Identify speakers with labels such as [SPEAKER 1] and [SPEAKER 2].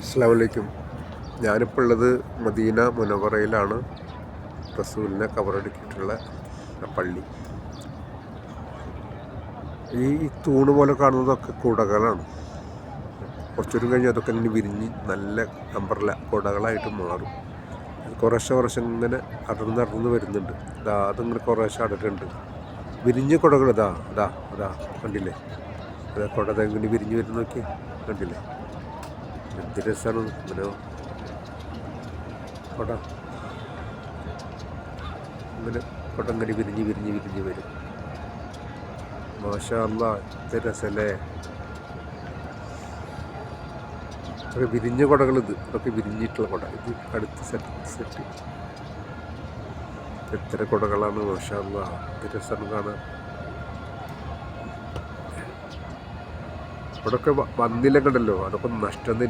[SPEAKER 1] അസ്സാം വലൈക്കും ഞാനിപ്പോൾ ഉള്ളത് മദീന മുനവറയിലാണ്. റസൂലിനെ കവറടുക്കിയിട്ടുള്ള പള്ളി. ഈ തൂണ് പോലെ കാണുന്നതൊക്കെ കുടകളാണ്. കുറച്ചൊരു കഴിഞ്ഞ് അതൊക്കെ ഇങ്ങനെ വിരിഞ്ഞ് നല്ല അമ്പർല കുടകളായിട്ട് മാറും. കുറേശ്ശെ കുറേശ്ശെ ഇങ്ങനെ അടർന്ന് അടർന്ന് വരുന്നുണ്ട്. ഇതാ അതിങ്ങനെ കുറേശ്ശെ അടട്ടുണ്ട് വിരിഞ്ഞ കുടകൾ ഇതാ അതാ അതാ കണ്ടില്ലേ? അതാ കുട ഇങ്ങനെ വിരിഞ്ഞ് വരുന്നൊക്കെ കണ്ടില്ലേ? എന്ത് രസമാണ് ഇങ്ങനെ കൊട. ഇങ്ങനെ കൊട ഇങ്ങനെ വിരിഞ്ഞ് വിരിഞ്ഞ് വിരിഞ്ഞ് വരും. മാഷാ അല്ലാ എന്ത് രസമല്ലേ അതൊക്കെ വിരിഞ്ഞ കുടകൾ ഇത് അതൊക്കെ വിരിഞ്ഞിട്ടുള്ള കുട. ഇത് അടുത്ത സെറ്റ് സെറ്റ് എത്ര കുടകളാണ് മാഷാ രസം കാണാൻ. ഇവിടൊക്കെ വന്നില്ല കണ്ടല്ലോ. അതൊക്കെ നഷ്ടം തന്നെ.